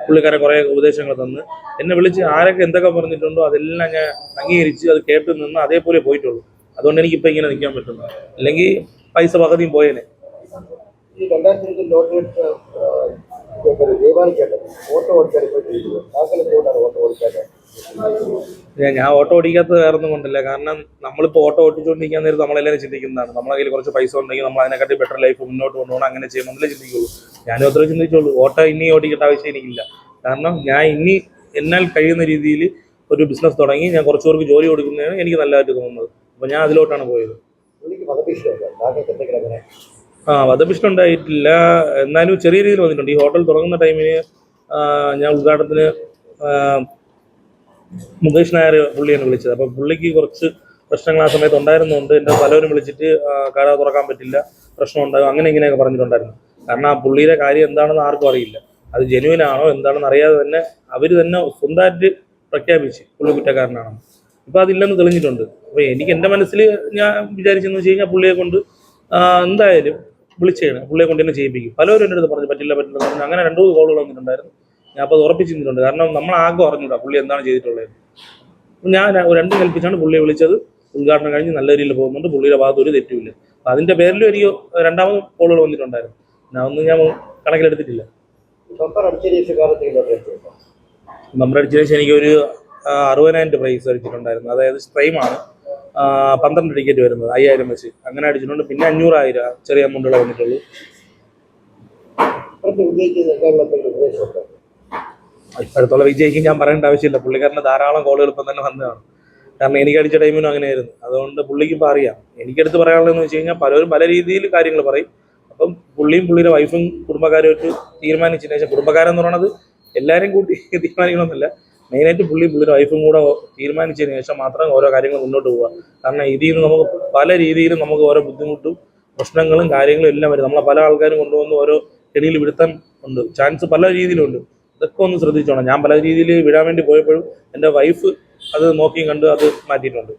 പുള്ളിക്കാരെ കുറേ ഉപദേശങ്ങൾ തന്ന്. എന്നെ വിളിച്ച് ആരൊക്കെ എന്തൊക്കെ പറഞ്ഞിട്ടുണ്ടോ അതെല്ലാം ഞാൻ അംഗീകരിച്ച് അത് കേട്ട് നിന്ന് അതേപോലെ പോയിട്ടുള്ളൂ. അതുകൊണ്ട് എനിക്ക് എനിക്കിപ്പോൾ ഇങ്ങനെ നിൽക്കാൻ പറ്റുന്നു. അല്ലെങ്കിൽ പൈസ പകുതിയും പോയേനെ. ചേട്ടൻ ഓട്ടോ ഓടിക്കാൻ. ഞാൻ ഓട്ടോ ഓടിക്കാത്തത് വേറെ ഒന്നും കൊണ്ടല്ല. കാരണം നമ്മളിപ്പോൾ ഓട്ടോ ഓടിച്ചുകൊണ്ടിരിക്കാൻ നേരത്ത് നമ്മളെല്ലാവരും ചിന്തിക്കുന്നതാണ്. നമ്മളെ കയ്യിൽ കുറച്ച് പൈസ ഉണ്ടെങ്കിൽ നമ്മൾ അതിനെക്കാട്ടി ബെറ്റർ ലൈഫ് മുന്നോട്ട് കൊണ്ടുപോകണം. അങ്ങനെ ചെയ്യുമെന്നല്ലേ ചിന്തിക്കുള്ളൂ. ഞാൻ അത്ര ചിന്തിച്ചോളൂ ഓട്ടോ ഇനി ഓടിക്കേണ്ട ആവശ്യം എനിക്കില്ല. കാരണം ഞാൻ ഇനി എന്നാൽ കഴിയുന്ന രീതിയിൽ ഒരു ബിസിനസ് തുടങ്ങി ഞാൻ കുറച്ച് പേർക്ക് ജോലി കൊടുക്കുന്നതാണ് എനിക്ക് നല്ലതായിട്ട് തോന്നുന്നത്. അപ്പോൾ ഞാൻ അതിലോട്ടാണ് പോയത്. ആ വധഭീഷണി ഉണ്ടായിട്ടില്ല. എന്നാലും ചെറിയ രീതിയിൽ വന്നിട്ടുണ്ട്. ഈ ഹോട്ടൽ തുടങ്ങുന്ന ടൈമിന് ഞാൻ ഉദ്ഘാടനത്തിന് മുകേഷ് നായർ പുള്ളിയാണ് വിളിച്ചത്. അപ്പോൾ പുള്ളിക്ക് കുറച്ച് പ്രശ്നങ്ങൾ ആ സമയത്ത് ഉണ്ടായിരുന്നുകൊണ്ട് എന്റെ പലരും വിളിച്ചിട്ട് കട തുറക്കാൻ പറ്റില്ല പ്രശ്നം ഉണ്ടാകും അങ്ങനെ ഇങ്ങനെയൊക്കെ പറഞ്ഞിട്ടുണ്ടായിരുന്നു. കാരണം ആ പുള്ളിയുടെ കാര്യം എന്താണെന്ന് ആർക്കും അറിയില്ല. അത് ജെനുവിൻ ആണോ എന്താണെന്ന് അറിയാതെ തന്നെ അവർ തന്നെ സ്വന്തമായിട്ട് പ്രഖ്യാപിച്ച് പുള്ളി കുറ്റക്കാരനാണോ ഇപ്പോൾ അതില്ലെന്ന് തെളിഞ്ഞിട്ടുണ്ട്. അപ്പോൾ എനിക്ക് എന്റെ മനസ്സിൽ ഞാൻ വിചാരിച്ചെന്ന് വെച്ച് കഴിഞ്ഞാൽ പുള്ളിയെ കൊണ്ട് എന്തായാലും വിളിച്ചാണ്. പുള്ളിയെ കൊണ്ട് തന്നെ ചെയ്യിപ്പിക്കും. പലരും എന്റെ അടുത്ത് പറഞ്ഞു പറ്റില്ല പറ്റില്ല പറഞ്ഞു. അങ്ങനെ രണ്ടു മൂന്ന് കോളുകൾ വന്നിട്ടുണ്ടായിരുന്നു. ഞാൻ അപ്പോൾ അത് ഉറപ്പിച്ചിട്ടുണ്ട് കാരണം നമ്മൾ ആകെ അറിഞ്ഞൂടാ പുള്ളി എന്താണ് ചെയ്തിട്ടുള്ളത് ഞാൻ രണ്ട് കൽപ്പിച്ചാണ് പുള്ളിയെ വിളിച്ചത്. ഉദ്ഘാടനം കഴിഞ്ഞ് നല്ല രീതിയിൽ പോകുന്നുണ്ട്. പുള്ളിയുടെ ഭാഗത്ത് ഒരു തെറ്റുമില്ല. അപ്പം അതിന്റെ പേരിലും എനിക്ക് രണ്ടാമത് കോളുകൾ വന്നിട്ടുണ്ടായിരുന്നു. ഞാൻ ഒന്നും ഞാൻ കണക്കിലെടുത്തിട്ടില്ല. ബമ്പർ അടിച്ച ശേഷം എനിക്കൊരു അറുപതിനായിരം രൂപ പ്രൈസ് അടിച്ചിട്ടുണ്ടായിരുന്നു. അതായത് സ്ട്രൈമാണ് പന്ത്രണ്ട് ടിക്കറ്റ് വരുന്നത്. അയ്യായിരം വെച്ച്. അങ്ങനെ അടിച്ചിട്ടുണ്ട്. പിന്നെ അഞ്ഞൂറായിരം ചെറിയ അമൗണ്ടുകൾ വന്നിട്ടുള്ളൂ ഇപ്പോഴത്തെ വിജയിക്ക് നൽകാനുള്ള എന്തെങ്കിലും ഉപദേശമുണ്ടോ ഇപ്പോഴത്തുള്ള വിജയിക്കും ഞാൻ പറയേണ്ട ആവശ്യമില്ല. പുള്ളിക്കാരന് ധാരാളം കോളുകൾ ഇപ്പം തന്നെ വന്നതാണ്. കാരണം എനിക്ക് അടിച്ച ടൈമിനും അങ്ങനെയായിരുന്നു. അതുകൊണ്ട് പുള്ളിക്ക് ഇപ്പം അറിയാം. എനിക്കെടുത്ത് പറയാനുള്ളതെന്ന് വെച്ച് കഴിഞ്ഞാൽ പലരും പല രീതിയിൽ കാര്യങ്ങൾ പറയും. അപ്പം പുള്ളിയും പുള്ളിയുടെ വൈഫും കുടുംബക്കാരുമായിട്ട് തീരുമാനിച്ചതിന് ശേഷം കുടുംബക്കാരെന്ന് പറയുന്നത് എല്ലാവരും കൂട്ടി തീരുമാനിക്കണമെന്നില്ല. മെയിനായിട്ട് പുള്ളി പുള്ളിയുടെ വൈഫും കൂടെ തീരുമാനിച്ചതിന് ശേഷം മാത്രം ഓരോ കാര്യങ്ങൾ മുന്നോട്ട് പോവുക. കാരണം ഇതിൽ നിന്ന് നമുക്ക് പല രീതിയിലും നമുക്ക് ഓരോ ബുദ്ധിമുട്ടും പ്രശ്നങ്ങളും കാര്യങ്ങളും എല്ലാം വരും. നമ്മളെ പല ആൾക്കാരും കൊണ്ടുവന്ന് ഓരോ ചെടിയിൽ വിടുത്താൻ ഉണ്ട്. ചാൻസ് പല രീതിയിലുണ്ട്. ഇതൊക്കെ ഒന്ന് ശ്രദ്ധിച്ചോണം. ഞാൻ പല രീതിയിൽ വിടാൻ വേണ്ടി പോയപ്പോഴും എന്റെ വൈഫ് അത് നോക്കിയും കണ്ട് അത് മാറ്റിയിട്ടുണ്ട്.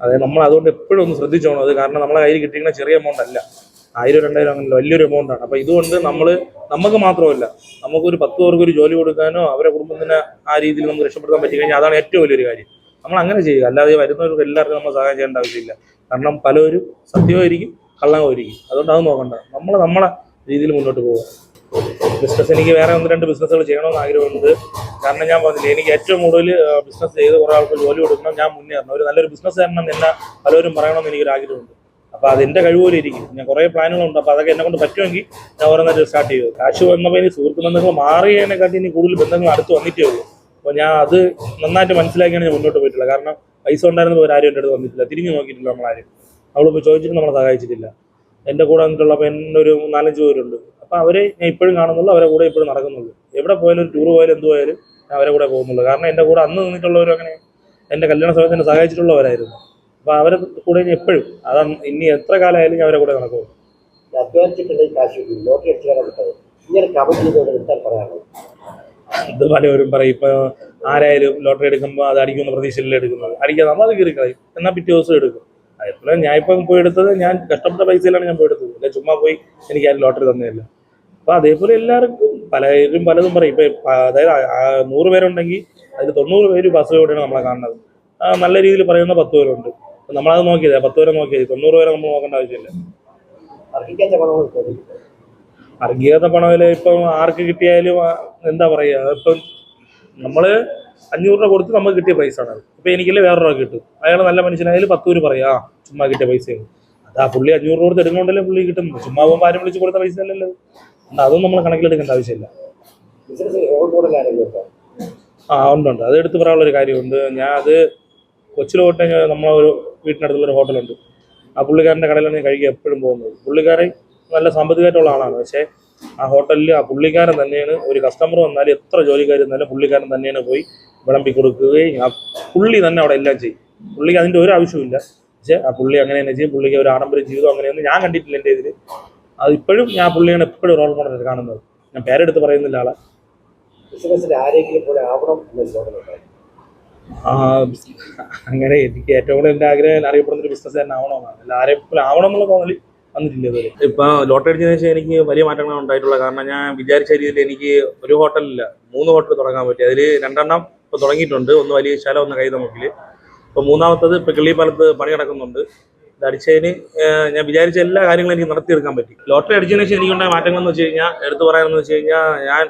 അതെ നമ്മൾ അതുകൊണ്ട് എപ്പോഴും ഒന്ന് ശ്രദ്ധിച്ചോണം. അത് കാരണം നമ്മളെ കയ്യിൽ കിട്ടിയിരിക്കുന്ന ചെറിയ എമൗണ്ട് അല്ല. ആയിരം രണ്ടായിരം അങ്ങനെ വലിയൊരു എമൗണ്ട് ആണ്. അപ്പോൾ ഇതുകൊണ്ട് നമ്മൾ നമുക്ക് മാത്രമല്ല നമുക്കൊരു പത്ത് പേർക്ക് ഒരു ജോലി കൊടുക്കാനോ അവരെ കുടുംബത്തിനെ ആ രീതിയിൽ നമുക്ക് രക്ഷപ്പെടുത്താൻ പറ്റി കഴിഞ്ഞാൽ അതാണ് ഏറ്റവും വലിയൊരു കാര്യം. നമ്മൾ അങ്ങനെ ചെയ്യുക. അല്ലാതെ വരുന്നവർക്ക് എല്ലാവർക്കും നമ്മൾ സഹായം ചെയ്യേണ്ട ആവശ്യമില്ല. കാരണം പലരും സത്യമായിരിക്കും കള്ളമായിരിക്കും. അതുകൊണ്ട് അത് നോക്കണ്ട. നമ്മൾ നമ്മളെ രീതിയിൽ മുന്നോട്ട് പോകുക ബിസിനസ് എനിക്ക് വേറെ ഒന്ന് രണ്ട് ബിസിനസ്സുകൾ ചെയ്യണമെന്ന് ആഗ്രഹമുണ്ട്. കാരണം ഞാൻ പറഞ്ഞില്ല എനിക്ക് ഏറ്റവും കൂടുതൽ ബിസിനസ് ചെയ്ത് കുറേ ആൾക്ക് ജോലി കൊടുക്കണം ഞാൻ മുന്നേറണം ഒരു നല്ലൊരു ബിസിനസ് തരണം എന്നെ പലരും പറയണമെന്ന് എനിക്കൊരു ആഗ്രഹമുണ്ട്. അപ്പോൾ അതിന്റെ കഴിവുപോലെ ഇരിക്കും. ഞാൻ കുറേ പ്ലാനുകളുണ്ട്. അപ്പോൾ അതൊക്കെ എന്നെ കൊണ്ട് പറ്റുമെങ്കിൽ ഞാൻ ഓരോന്നായിട്ട് സ്റ്റാർട്ട് ചെയ്തു കാശ് വന്നപ്പോൾ ഇനി സുഹൃത്ത് ബന്ധങ്ങൾ മാറിയതിനെക്കാട്ടി ഇനി കൂടുതൽ ബന്ധങ്ങൾ അടുത്ത് വന്നിട്ടേ ഉള്ളൂ. അപ്പോൾ ഞാൻ അത് നന്നായിട്ട് മനസ്സിലാക്കിയാണ് ഞാൻ മുന്നോട്ട് പോയിട്ടുള്ളത്. കാരണം പൈസ ഉണ്ടായിരുന്നപ്പോൾ ആരും എന്റെ അടുത്ത് വന്നിട്ടില്ല. തിരിഞ്ഞു നോക്കിയിട്ടില്ല നമ്മളാരും. അവളിപ്പോൾ ചോദിച്ചിട്ട് നമ്മളെ സഹായിച്ചിട്ടില്ല. എന്റെ കൂടെ വന്നിട്ടുള്ളപ്പോൾ എന്റെ ഒരു നാലഞ്ച് പേരുണ്ട്. അപ്പോൾ അവരെ ഞാൻ ഇപ്പോഴും കാണുന്നുള്ളൂ അവരെ കൂടെ ഇപ്പോഴും നടക്കുന്നുള്ളൂ. എവിടെ പോയാലും ടൂർ പോയാലും എന്ത് പോയാലും ഞാൻ അവരെ കൂടെ പോകുന്നുള്ളൂ. കാരണം എന്റെ കൂടെ അന്ന് നിന്നിട്ടുള്ളവരും അങ്ങനെ എന്റെ കല്യാണ സമയത്ത് എന്നെ സഹായിച്ചിട്ടുള്ളവരായിരുന്നു. അപ്പോൾ അവരെ കൂടെ ഞാൻ എപ്പോഴും അതാണ് ഇനി എത്ര കാലമായാലും ഞാൻ അവരെ കൂടെ നടക്കും ഇത് പലവരും പറയും ഇപ്പോൾ ആരായാലും ലോട്ടറി എടുക്കുമ്പോൾ അത് അടിക്കുന്ന പ്രതീക്ഷയിലല്ലേ എടുക്കുന്നത്? അടിക്കാതെ നമ്മൾ അത് കീറി കളയും. എന്നാൽ പിറ്റേ ദിവസം എടുക്കും. അതേപോലെ ഞാൻ ഇപ്പം പോയി എടുത്തത് ഞാൻ കഷ്ടപ്പെട്ട പൈസയിലാണ് ഞാൻ പോയി എടുത്തത്. അല്ലെ ചുമ്മാ പോയി എനിക്ക് ആരും ലോട്ടറി തന്നെയല്ല അപ്പോൾ അതേപോലെ എല്ലാവർക്കും പലരും പലതും പറയും. ഇപ്പൊ അതായത് നൂറ് പേരുണ്ടെങ്കിൽ അതിൽ തൊണ്ണൂറ് പേര് ബസ്സുകൂടെയാണ് നമ്മളെ കാണുന്നത്. നല്ല രീതിയിൽ പറയുന്ന പത്ത് പേരുണ്ട്. അപ്പൊ നമ്മളത് നോക്കിയത് പത്ത് പേരെ നോക്കിയത്. തൊണ്ണൂറ് പേരെ നമ്മൾ നോക്കേണ്ട ആവശ്യമില്ല. അർഹിക്കാത്ത പണമില്ല. ഇപ്പം ആർക്ക് കിട്ടിയാലും എന്താ പറയുക ഇപ്പം നമ്മൾ അഞ്ഞൂറ് രൂപ കൊടുത്ത് നമുക്ക് കിട്ടിയ പൈസ ആണ് ഇപ്പം എനിക്കല്ലേ വേറെ രൂപ കിട്ടും. അയാൾ നല്ല മനുഷ്യനായാലും പത്ത് പേര് പറയാ ആ ചുമ്മാ കിട്ടിയ പൈസയാണ്. അതാ പുള്ളി അഞ്ഞൂറ് രൂപ കൊടുത്ത് എടുക്കണോണ്ടല്ലേ പുള്ളി കിട്ടുന്നത്. ചുമ്മാ പോകുമ്പോൾ ആരും വിളിച്ച് കൊടുത്ത പൈസ അല്ലല്ലോ. അതൊന്നും നമ്മൾ കണക്കിലെടുക്കേണ്ട ആവശ്യമില്ല. ആ ഉണ്ട് ഉണ്ട്. അത് എടുത്ത് പറയാനുള്ള ഒരു കാര്യമുണ്ട്. ഞാൻ അത് കൊച്ചിൽ പോട്ടെ നമ്മളെ ഒരു വീട്ടിനടുത്തുള്ള ഒരു ഹോട്ടലുണ്ട്. ആ പുള്ളിക്കാരന്റെ കടയിലാണ് ഞാൻ കഴിക്കുക എപ്പോഴും പോകുന്നത്. പുള്ളിക്കാരൻ നല്ല സാമ്പത്തികമായിട്ടുള്ള ആളാണ്. പക്ഷേ ആ ഹോട്ടലിൽ ആ പുള്ളിക്കാരൻ തന്നെയാണ്. ഒരു കസ്റ്റമർ വന്നാലും എത്ര ജോലിക്കാർ വന്നാലും പുള്ളിക്കാരൻ തന്നെയാണ് പോയി വിളമ്പി കൊടുക്കുകയും ആ പുള്ളി തന്നെ അവിടെ എല്ലാം ചെയ്യും. പുള്ളിക്ക് അതിന്റെ ഒരു ആവശ്യമില്ല പക്ഷേ ആ പുള്ളി അങ്ങനെ തന്നെ ചെയ്യും. പുള്ളിക്ക് ഒരു ആഡംബര ജീവിതം അങ്ങനെയൊന്നും ഞാൻ കണ്ടിട്ടില്ല എന്റെ ഇതിൽ. അത് ഇപ്പോഴും ഞാൻ പുള്ളിയാണ് എപ്പോഴും റോൾ മോഡൽ കാണുന്നത്. ഞാൻ പേരെടുത്ത് പറയുന്നില്ല ആളെ. ബിസിനസ്സിൽ ആരെങ്കിലും പോലെ ആവണം അങ്ങനെ എനിക്ക് ഏറ്റവും കൂടുതൽ എന്റെ ആഗ്രഹം അറിയപ്പെടുന്ന ഒരു ബിസിനസ് തന്നെ ആവണമെന്നാണ്. അല്ല ആരെ പോലെ ആവണം എന്നുള്ള തോന്നൽ വന്നിട്ടില്ല ഇതുവരെ. ഇപ്പൊ ലോട്ടറി അടിച്ചതിന് ശേഷം എനിക്ക് വലിയ മാറ്റങ്ങളാണ് ഉണ്ടായിട്ടുള്ള കാരണം ഞാൻ വിചാരിച്ച രീതിയിൽ എനിക്ക് ഒരു ഹോട്ടലില്ല മൂന്ന് ഹോട്ടൽ തുടങ്ങാൻ പറ്റി. അതിൽ രണ്ടെണ്ണം ഇപ്പൊ തുടങ്ങിയിട്ടുണ്ട്. ഒന്ന് വലിയ ശാല ഒന്ന് കൈ നമുക്കിൽ ഇപ്പൊ മൂന്നാമത്തത് ഇപ്പൊ കിള്ളിപ്പാലത്ത് പണി നടക്കുന്നുണ്ട് ഇത് അടിച്ചതിന് ഞാൻ വിചാരിച്ച എല്ലാ കാര്യങ്ങളും എനിക്ക് നടത്തിയെടുക്കാൻ പറ്റി. ലോട്ടറി അടിച്ചതിന് ശേഷം എനിക്കുണ്ടായ മാറ്റങ്ങൾ എന്ന് വെച്ച് കഴിഞ്ഞാൽ എടുത്തു പറയാനെന്ന് വെച്ച് കഴിഞ്ഞാൽ ഞാൻ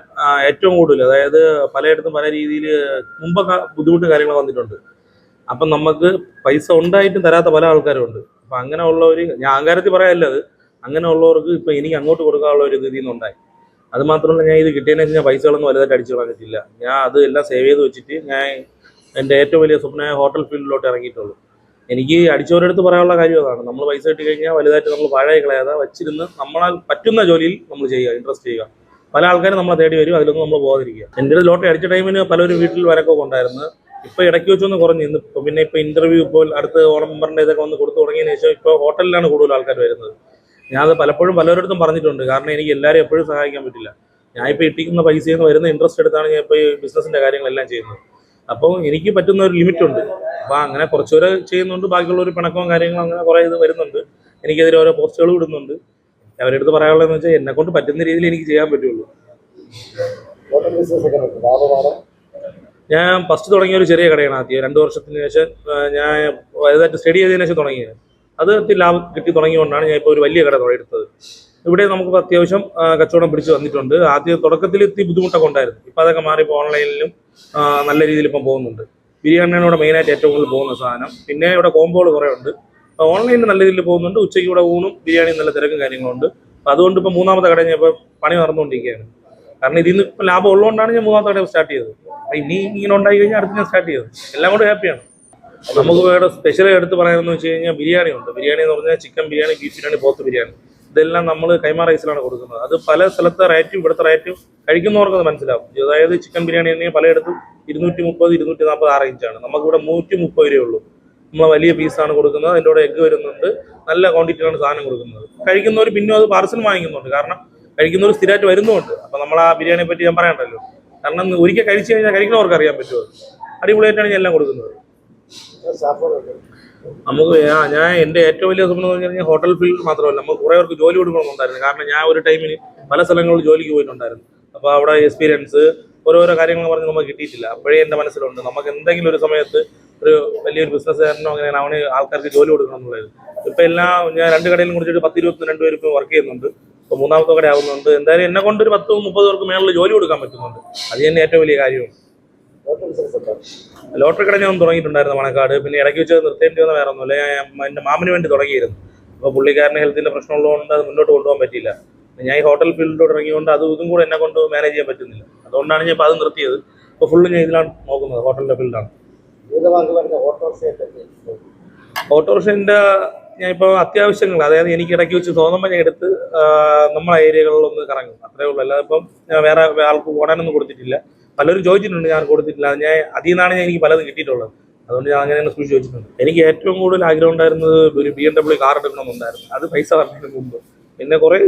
ഏറ്റവും കൂടുതൽ അതായത് പലയിടത്തും പല രീതിയിൽ മുമ്പൊക്കെ ബുദ്ധിമുട്ട് കാര്യങ്ങൾ വന്നിട്ടുണ്ട്. അപ്പം നമുക്ക് പൈസ ഉണ്ടായിട്ടും തരാത്ത പല ആൾക്കാരും ഉണ്ട്. അപ്പം അങ്ങനെ ഉള്ളവർ ഞാൻ അഹങ്കാരത്തിൽ പറയാനല്ല അത് അങ്ങനെ ഉള്ളവർക്ക് ഇപ്പം എനിക്ക് അങ്ങോട്ട് കൊടുക്കാനുള്ള ഒരു രീതിയിൽ നിന്നുണ്ടായി അത് മാത്രമല്ല ഞാൻ ഇത് കിട്ടിയതിന് ശേഷം ഞാൻ പൈസകളൊന്നും വലുതായിട്ട് അടിച്ചു കളഞ്ഞിട്ടില്ല. ഞാൻ അത് എല്ലാം സേവ് ചെയ്ത് വെച്ചിട്ട് ഞാൻ എന്റെ ഏറ്റവും വലിയ സ്വപ്നമായ ഹോട്ടൽ ഫീൽഡിലോട്ട് ഇറങ്ങിയിട്ടുള്ളൂ. എനിക്ക് അടിച്ചവരെടുത്ത് പറയാനുള്ള കാര്യം അതാണ്. നമ്മൾ പൈസ കിട്ടി കഴിഞ്ഞാൽ വലുതായിട്ട് നമ്മൾ പഴയ കളയാതെ വച്ചിരുന്ന് നമ്മളാൽ പറ്റുന്ന ജോലിയിൽ നമ്മൾ ചെയ്യുക ഇൻട്രസ്റ്റ് ചെയ്യുക. പല ആൾക്കാരും നമ്മളെ തേടി വരും അതിലൊന്നും നമ്മൾ പോകാതിരിക്കുക. എന്റെ ഒരു ലോട്ടറി അടിച്ച ടൈമിന് പലരും വീട്ടിൽ വരക്കൊക്കെ ഉണ്ടായിരുന്നു. ഇപ്പോൾ ഇടയ്ക്ക് വെച്ചൊന്ന് കുറഞ്ഞു ഇന്ന് ഇപ്പോൾ പിന്നെ ഇപ്പോൾ ഇന്റർവ്യൂ ഇപ്പോൾ അടുത്ത് ഓണം മെമ്പറിന്റെ ഇതൊക്കെ വന്ന് കൊടുത്തു തുടങ്ങിയതിന് ശേഷം ഇപ്പോൾ ഹോട്ടലിലാണ് കൂടുതൽ ആൾക്കാർ വരുന്നത്. ഞാനത് പലപ്പോഴും പലരോടത്തും പറഞ്ഞിട്ടുണ്ട്. കാരണം എനിക്ക് എല്ലാവരും എപ്പോഴും സഹായിക്കാൻ പറ്റില്ല. ഞാൻ ഇട്ടിക്കുന്ന പൈസയിൽ നിന്ന് വരുന്ന ഇൻട്രസ്റ്റ് എടുത്താണ് ഞാൻ ഇപ്പോൾ ഈ ബിസിനസ്സിന്റെ കാര്യങ്ങളെല്ലാം ചെയ്യുന്നത്. അപ്പോൾ എനിക്ക് പറ്റുന്ന ഒരു ലിമിറ്റ് ഉണ്ട് അപ്പോൾ അങ്ങനെ കുറച്ചുപേരെ ചെയ്യുന്നുണ്ട്. ബാക്കിയുള്ള ഒരു പിണക്കവും കാര്യങ്ങളും അങ്ങനെ കുറേ ഇത് വരുന്നുണ്ട്. എനിക്കെതിരെ ഓരോ പോസ്റ്റുകൾ വിടുന്നുണ്ട് അവരുടെ അടുത്ത് പറയാനുള്ളതെന്ന് വെച്ചാൽ എന്നെക്കൊണ്ട് പറ്റുന്ന രീതിയിൽ എനിക്ക് ചെയ്യാൻ പറ്റുള്ളൂ. ഞാൻ ഫസ്റ്റ് തുടങ്ങിയ ഒരു ചെറിയ കടയാണ് ആദ്യം. രണ്ട് വർഷത്തിന് ശേഷം ഞാൻ വലുതായിട്ട് സ്റ്റഡി ചെയ്തതിനു ശേഷം തുടങ്ങിയത്. അത് ലാഭം കിട്ടി തുടങ്ങിയതുകൊണ്ടാണ് ഞാൻ ഇപ്പോൾ ഒരു വലിയ കട എടുത്തത്. ഇവിടെ നമുക്ക് അത്യാവശ്യം കച്ചവടം പിടിച്ച് വന്നിട്ടുണ്ട്. ആദ്യം തുടക്കത്തിൽ എത്തി ബുദ്ധിമുട്ടൊക്കെ ഉണ്ടായിരുന്നു. ഇപ്പം അതൊക്കെ മാറി ഇപ്പോൾ ഓൺലൈനിലും നല്ല രീതിയിൽ ഇപ്പം പോകുന്നുണ്ട്. ബിരിയാണിയാണ് മെയിനായിട്ട് ഏറ്റവും കൂടുതൽ പോകുന്ന സാധനം. പിന്നെ ഇവിടെ കോമ്പോകൾ കുറേ ഉണ്ട്. അപ്പോൾ ഓൺലൈനിൽ നല്ല രീതിയിൽ പോകുന്നുണ്ട്. ഉച്ചയ്ക്ക് ഇവിടെ ഊണും ബിരിയാണിയും നല്ല തിരക്കും കാര്യങ്ങളുണ്ട് അപ്പോൾ അതുകൊണ്ട് ഇപ്പോൾ മൂന്നാമത്തെ കട ഞാൻ ഇപ്പോൾ പണി നടന്നുകൊണ്ടിരിക്കുകയാണ്. കാരണം ഇതിൽ നിന്ന് ലാഭം ഉള്ളതുകൊണ്ടാണ് ഞാൻ മൂന്നാമത്തെ കട സ്റ്റാർട്ട് ചെയ്തത്. അപ്പൊ ഇനി ഇങ്ങനെ ഉണ്ടായി കഴിഞ്ഞാൽ അടുത്ത് ഞാൻ സ്റ്റാർട്ട് ചെയ്തത്. എല്ലാം കൂടെ ഹാപ്പിയാണ് നമുക്ക് ഇവിടെ സ്പെഷ്യൽ എടുത്ത് പറയാമെന്ന് വെച്ച് കഴിഞ്ഞാൽ ബിരിയാണി ഉണ്ട് ബിരിയാണി എന്ന് പറഞ്ഞാൽ ചിക്കൻ ബിരിയാണി ബീഫ് ബിരിയാണി പോത്ത് ബിരിയാണി. ഇതെല്ലാം നമ്മൾ കൈമാ റൈസിലാണ് കൊടുക്കുന്നത്. അത് പല സ്ഥലത്തെ റേറ്റും ഇവിടുത്തെ റേറ്റും കഴിക്കുന്നവർക്ക് അത് മനസ്സിലാവും. അതായത് ചിക്കൻ ബിരിയാണി തന്നെ പലയിടത്തും ഇരുന്നൂറ്റി മുപ്പത് ഇരുന്നൂറ്റി നാൽപ്പത് ആ റേഞ്ചാണ് നമുക്കിവിടെ നൂറ്റി മുപ്പത് രൂപയേ ഉള്ളൂ. നമ്മൾ വലിയ പീസാണ് കൊടുക്കുന്നത്. അതിന്റെ കൂടെ എഗ്ഗ് വരുന്നുണ്ട്. നല്ല ക്വാണ്ടിറ്റിയിലാണ് സാധനം കൊടുക്കുന്നത്. കഴിക്കുന്നവർ പിന്നെ അത് പാർസൽ വാങ്ങിക്കുന്നുണ്ട്. കാരണം കഴിക്കുന്നവർ സ്ഥിരമായിട്ട് വരുന്നുണ്ട് അപ്പം നമ്മൾ ആ ബിരിയാണിയെ പറ്റി ഞാൻ പറയണ്ടല്ലോ. കാരണം ഒരിക്കൽ കഴിച്ചു കഴിഞ്ഞാൽ കഴിക്കുന്നവർക്ക് അറിയാൻ പറ്റുമോ? അടിപൊളിയായിട്ടാണ് ഞാൻ എല്ലാം കൊടുക്കുന്നത്. നമുക്ക് ഞാൻ എന്റെ ഏറ്റവും വലിയ സ്വപ്നം എന്ന് പറഞ്ഞാൽ ഹോട്ടൽ ഫീൽഡ് മാത്രമല്ല. നമുക്ക് കുറേ പേർക്ക് ജോലി കൊടുക്കണമെന്നുണ്ടായിരുന്നു കാരണം ഞാൻ ഒരു ടൈമിന് പല സ്ഥലങ്ങളിൽ ജോലിക്ക് പോയിട്ടുണ്ടായിരുന്നു. അപ്പോൾ അവിടെ എക്സ്പീരിയൻസ് ഓരോരോ കാര്യങ്ങൾ പറഞ്ഞ് നമുക്ക് കിട്ടിയിട്ടില്ല. അപ്പോഴേ എന്റെ മനസ്സിലുണ്ട്. നമുക്ക് എന്തെങ്കിലും ഒരു സമയത്ത് ഒരു വലിയൊരു ബിസിനസ്സുകാരനോ അങ്ങനെ അവന് ആൾക്കാർക്ക് ജോലി കൊടുക്കണം എന്നുള്ളത്. ഇപ്പം എല്ലാം ഞാൻ രണ്ട് കടയിലും കുറിച്ചിട്ട് പത്ത് ഇരുപത്തി രണ്ട് ഇപ്പോൾ വർക്ക് ചെയ്യുന്നുണ്ട്. ഇപ്പോൾ മൂന്നാമത്തെ കടയാവുന്നുണ്ട് എന്തായാലും എന്നെ കൊണ്ട് ഒരു പത്ത് മുപ്പത് പേർക്ക് മേളിൽ ജോലി കൊടുക്കാൻ പറ്റുന്നുണ്ട്. അത് തന്നെ ഏറ്റവും വലിയ കാര്യമാണ് ലോട്ടറി കട ഞാൻ തുടങ്ങിയിട്ടുണ്ടായിരുന്നു മണക്കാട്. പിന്നെ ഇടയ്ക്ക് വെച്ച് നിർത്തേണ്ടി വന്ന വേറെ ഒന്നുമില്ല ഞാൻ എന്റെ മാമിന് വേണ്ടി തുടങ്ങിയിരുന്നു. അപ്പോൾ പുള്ളിക്കാരന് ഹെൽത്തിന്റെ പ്രശ്നമുള്ളതുകൊണ്ട് അത് മുന്നോട്ട് കൊണ്ടുപോകാൻ പറ്റിയില്ല. ഞാൻ ഈ ഹോട്ടൽ ഫീൽഡിലോട്ട് ഇറങ്ങിയതുകൊണ്ട് അത് ഇതും കൂടെ എന്നെ കൊണ്ട് മാനേജ് ചെയ്യാൻ പറ്റുന്നില്ല. അതുകൊണ്ടാണ് ഞാൻ ഇപ്പോൾ അത് നിർത്തിയത്. ഇപ്പോൾ ഫുള്ള് ഞാൻ ഇതിലാണ് നോക്കുന്നത് ഹോട്ടലിന്റെ ഫീൽഡാണ്. ഓട്ടോറിക്ഷന്റെ ഞാൻ ഇപ്പോൾ അത്യാവശ്യങ്ങൾ അതായത് എനിക്ക് ഇടയ്ക്ക് വെച്ച് തോന്നുമ്പോൾ ഞാൻ എടുത്ത് നമ്മളെ ഏരിയകളിലൊന്ന് കറങ്ങും. അത്രേ ഉള്ളൂ. അല്ലാതെ ഇപ്പം വേറെ ആൾക്ക് ഓടാനൊന്നും കൊടുത്തിട്ടില്ല. പലരും ചോദിച്ചിട്ടുണ്ട് ഞാൻ കൊടുത്തിട്ടില്ല. ഞാൻ അതിൽ നിന്നാണ് ഞാൻ എനിക്ക് പലതും കിട്ടിയിട്ടുള്ളത്. അതുകൊണ്ട് ഞാൻ അങ്ങനെ തന്നെ സൂക്ഷിച്ച് വെച്ചിട്ടുണ്ട്. എനിക്ക് ഏറ്റവും കൂടുതൽ ആഗ്രഹം ഉണ്ടായിരുന്നത് ഒരു ബി എം ഡബ്ല്യൂ കാർ എടുക്കണമെന്നുണ്ടായിരുന്നു അത് പൈസ പറഞ്ഞതിന് മുമ്പ്. പിന്നെ കുറേ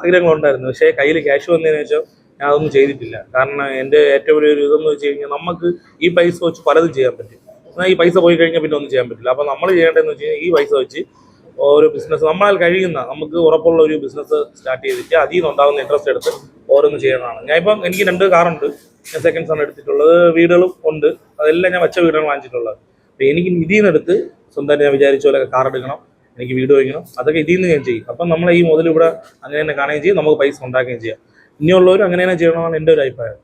ആഗ്രഹങ്ങളുണ്ടായിരുന്നു പക്ഷേ കയ്യിൽ ക്യാഷ് വന്നതിന് ശേഷം ഞാൻ അതൊന്നും ചെയ്തിട്ടില്ല. കാരണം എന്റെ ഏറ്റവും വലിയൊരു ഇതെന്ന് വെച്ച് കഴിഞ്ഞാൽ നമുക്ക് ഈ പൈസ വെച്ച് പലതും ചെയ്യാൻ പറ്റും. എന്നാൽ ഈ പൈസ പോയി കഴിഞ്ഞാൽ പിന്നെ ഒന്നും ചെയ്യാൻ പറ്റില്ല. അപ്പോൾ നമ്മൾ ചെയ്യേണ്ടതെന്ന് വെച്ച് കഴിഞ്ഞാൽ ഈ പൈസ വെച്ച് ഓരോ ബിസിനസ് നമ്മളാൽ കഴിയുന്ന നമുക്ക് ഉറപ്പുള്ള ഒരു ബിസിനസ് സ്റ്റാർട്ട് ചെയ്തിട്ട് അതിൽ നിന്നുണ്ടാകുന്ന ഇൻട്രസ്റ്റ് എടുത്ത് ഓരോന്ന് ചെയ്യണതാണ് ഞാൻ ഇപ്പം എനിക്ക് രണ്ട് കാറുണ്ട് ഞാൻ സെക്കൻഡ്സ് ആണ് എടുത്തിട്ടുള്ളത്. വീടുകളും ഉണ്ട്. അതെല്ലാം ഞാൻ വെച്ച വീടാണ് വാങ്ങിച്ചിട്ടുള്ളത്. അപ്പോൾ എനിക്ക് ഇതിൽ നിന്ന് എടുത്ത് സ്വന്തമായിട്ട് ഞാൻ വിചാരിച്ച പോലെ കാർ എടുക്കണം. എനിക്ക് വീട് വയ്ക്കണം. അതൊക്കെ ഇതിൽ നിന്ന് ഞാൻ ചെയ്യും. അപ്പം നമ്മൾ ഈ മുതൽ ഇവിടെ അങ്ങനെ തന്നെ കാണുകയും ചെയ്യും. നമുക്ക് പൈസ ഉണ്ടാക്കുകയും ചെയ്യാം. ഇനിയുള്ളവരും അങ്ങനെ തന്നെ ചെയ്യണമെന്നാണ് എന്റെ ഒരു അഭിപ്രായം.